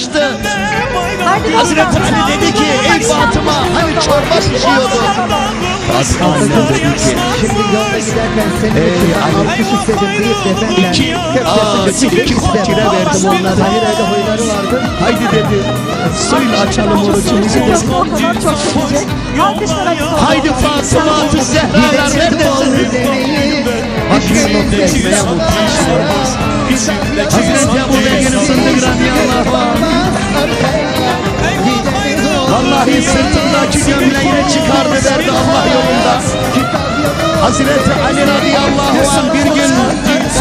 açtı. Hazreti Ali dedi ki ey Fatıma hani çorba pişiyordu. Hazreti Annem dedi ki? Şimdi yolda giderken senin Ey için ben Ali. istedim deyip de benden. İki- köfte Aa, fıstık iki istedim. verdim onları. Hayır öyle huyları vardı. haydi dedi. Suyla açalım orucumuzu dedi. Haydi Fatıma Atı Zehra'lar neredesin? Hazreti Ebu Vallahi sırtındaki gömleğini çıkardı verdi Allah yolunda. Hazreti Ali radıyallahu anh bir gün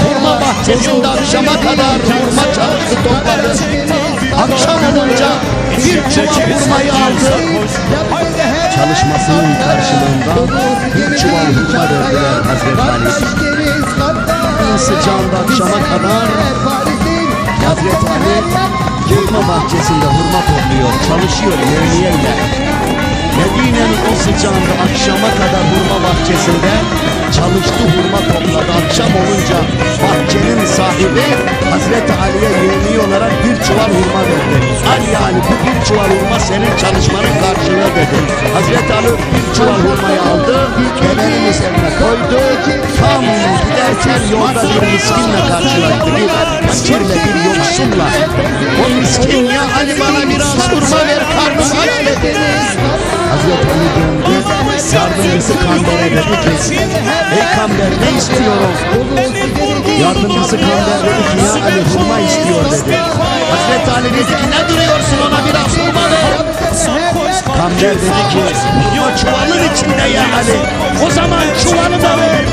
hurma bahçesinde akşama kadar hurma çalısı topladı. Akşam olunca bir çuval hurmayı aldı. Çalışmasının karşılığında bir çuval hurma verdiler Hazreti Ali. Sıcağında akşama kadar Hazreti Ali hurma bahçesinde hurma topluyor, çalışıyor yevmiyeyle. Medine'nin o sıcağında akşama kadar hurma bahçesinde çalıştı hurma topladı. Akşam olunca bahçenin sahibi Hazreti Ali'ye yevmi olarak bir çuval hurma verdi. Al yani bu bir çuval hurma senin çalışmanın karşılığı dedi. Hazreti Ali bir çuval hurmayı aldı, bebeğin üzerine koydu. Tam giderken yolda bir miskinle karşılaştı. Bir fakirle bir yoksulla. O miskin ya Ali bana biraz hurma ver karnım aç dedi. Hazreti Ali döndü, yardımcısı Kamber'e dedi ki, Ey Kamber ne istiyorum? Yardımcısı Kamber dedi ki, ya Ali hurma istiyor dedi. Hazreti Ali dedi ki, ne duruyorsun ona biraz hurma ver. Kamber dedi ki, hurma çuvalın içinde ya Ali. O zaman çuvalı da ver.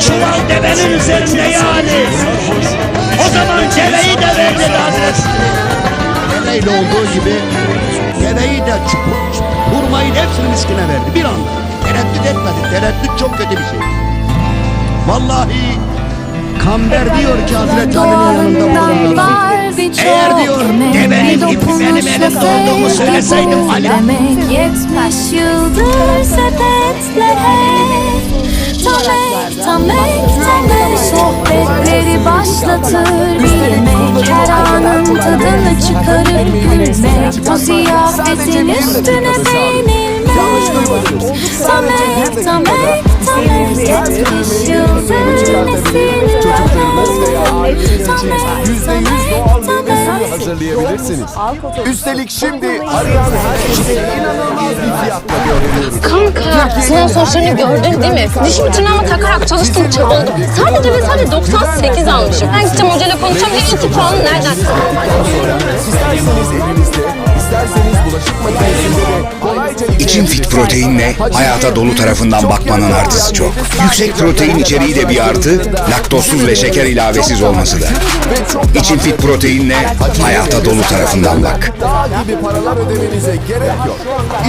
Çuval devenin üzerinde ya Ali. O zaman deveyi de ver dedi Hazreti Deveyle olduğu gibi deveyi de çukur, hurmayı hepsini miskine verdi bir anda. Tereddüt etmedi. Tereddüt çok kötü bir şey. Vallahi Kamber diyor ki Hazreti Ali'nin yanında bulundu. Eğer diyor devenin ipi benim elimde olduğumu söyleseydim Ali. Demek yetmiş yıldır sepetlere Tamek tamek tamek. Sohbetleri başlatır Bilmek her anın tadını çıkarır Gülmek. Bu ziyafetin üstüne beğenilmek Tamek tamek tamek yetmiş yıldır nesillere Tamek tamek tamek hazırlayabilirsiniz. Üstelik şimdi arayan herkese inanılmaz bir fiyatla görüyoruz. Kanka sınav sonuçlarını gördün değil mi? Dişimi tırnağıma takarak çalıştım çaldım. Sadece ve sadece 98 almışım. Ben gideceğim hocayla konuşacağım. Ne iki puanı nereden? İsterseniz evinizde, İçin Fit Protein'le hayata dolu tarafından bakmanın artısı çok. Yüksek protein içeriği de bir artı, laktozsuz ve şeker ilavesiz olması da. İçin Fit Protein'le hayata dolu tarafından bak. Daha gibi paralar ödemenize gerek yok.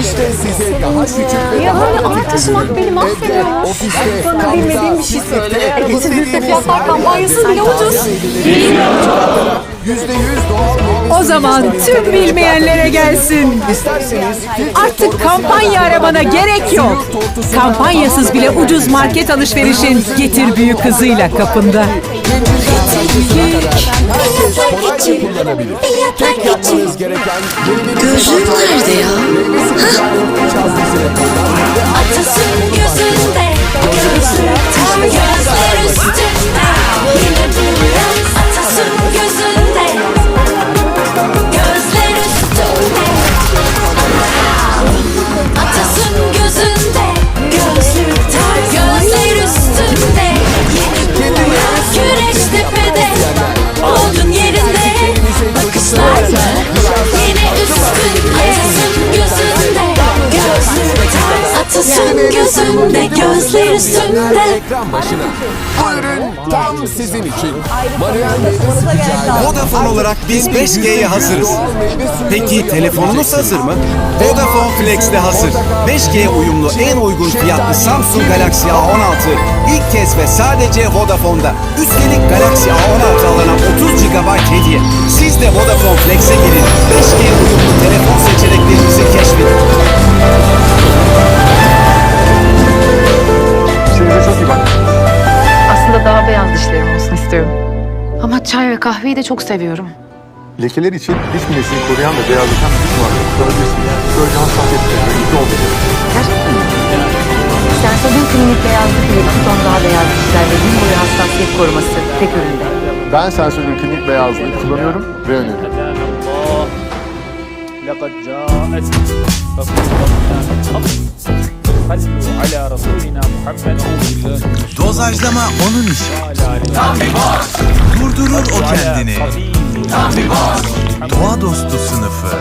İşte size daha küçük ve Ya daha böyle ürün. beni mahvediyor. Ofiste, Bana bilmediğim bir şey söyle. Kesinlikle istediğiniz fiyatlar kampanyası bile ucuz. Yüzde yüz doğal O zaman tüm bilmeyenlere gelsin. İsterseniz Artık kampanya aramana gerek yok. Kampanyasız bile ucuz market alışverişin Getir Büyük hızıyla kapında. kolayca kullanabilir. Tek yapmanız gereken Gözlüğüm nerede ya? Atasın üstünde ekran başına. Bu ürün tam sizin için. Vodafone olarak biz 5G'ye hazırız. Peki telefonunuz hazır mı? Vodafone Flex'te hazır. 5G uyumlu en uygun fiyatlı Samsung Galaxy A16 ilk kez ve sadece Vodafone'da. Üstelik Galaxy A16 alana 30 GB hediye. Siz de Vodafone Flex'e girin. 5G uyumlu telefon seçeneklerimizi keşfedin. istiyorum. Ama çay ve kahveyi de çok seviyorum. Lekeler için diş minesini koruyan ve beyazlatan bir diş macunu kullanabilirsiniz. Böylece hassasiyetine renkli olmayacak. Sensodin klinik beyazlık ile tuton daha beyaz dişler ve gün boyu hassasiyet koruması tek üründe. Ben Sensodyne klinik beyazlığı kullanıyorum ve öneriyorum. لقد جاءت صلوا على رسولنا محمد Dozajlama onun işi. Durdurur o kendini. Doğa dostu sınıfı.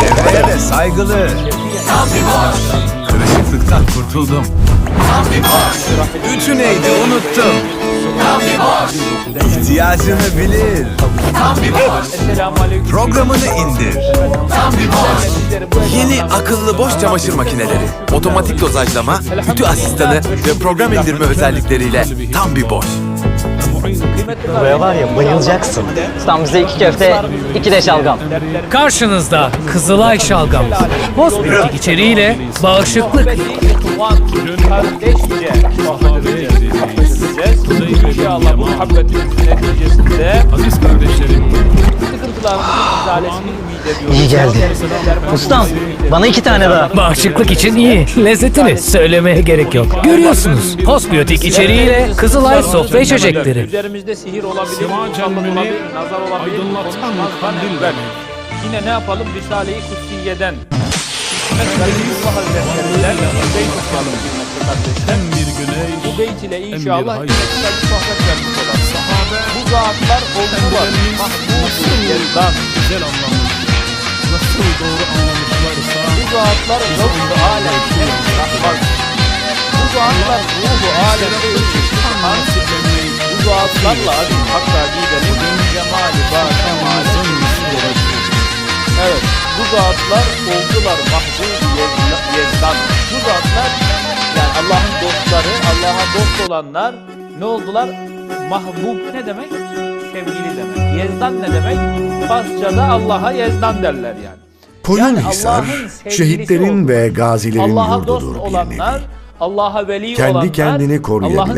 Çevreye de saygılı. Kırışıklıktan kurtuldum. Üçü neydi unuttum. İhtiyacını bilir. Esselamu aleyküm. Programını indir. Yeni akıllı boş çamaşır makineleri, otomatik dozajlama, ütü asistanı ve program indirme özellikleriyle tam bir boş. Buraya var ya bayılacaksın. Tam bize iki köfte, iki de şalgam. Karşınızda Kızılay Şalgam. Hospitality içeriğiyle bağışıklık. Edeceğiz. İnşallah bu muhabbetin neticesinde aziz kardeşlerim sıkıntılarımızın izalesini ümit ediyoruz. İyi geldi. Ustam, bana iki tane daha. Bağışıklık için iyi. Lezzetini söylemeye gerek yok. Görüyorsunuz. Posbiyotik içeriğiyle Kızılay sofra içecekleri. Üzerimizde sihir olabilir, musallat olabilir, nazar olabilir. Konuşmazdan evvel. Yine ne yapalım? Risale-i Kutsiye'den. Garibulllah Hazretleri'nden beyt okuyalım kıymetli kardeşler. Bu beyt ile inşallah güzel bir sohbet vermiş olalım. Bu zatlar oldular. Mahbub-u Yezdan. Güzel anlamış. Nasıl doğru anlamışlarsa. Bu zatlar ruhu alemde. Bu zatlar ruhu alemde ışıkhan. Bu zatlarla aziz hakka gidelim. Cemali ba kemali Evet, bu zatlar oldular mahbub yezdan. Bu zatlar yani Allah'ın dostları, Allah'a dost olanlar ne oldular? Mahbub ne demek? Sevgili demek. Yezdan ne demek? Farsçada Allah'a yezdan derler yani. Koyunhisar, sevgilisi şehitlerin oldu. ve gazilerin Allah'a dost yurdudur olanlar, bilinir. Allah'a veli Kendi olanlar, kendini koruyabilen,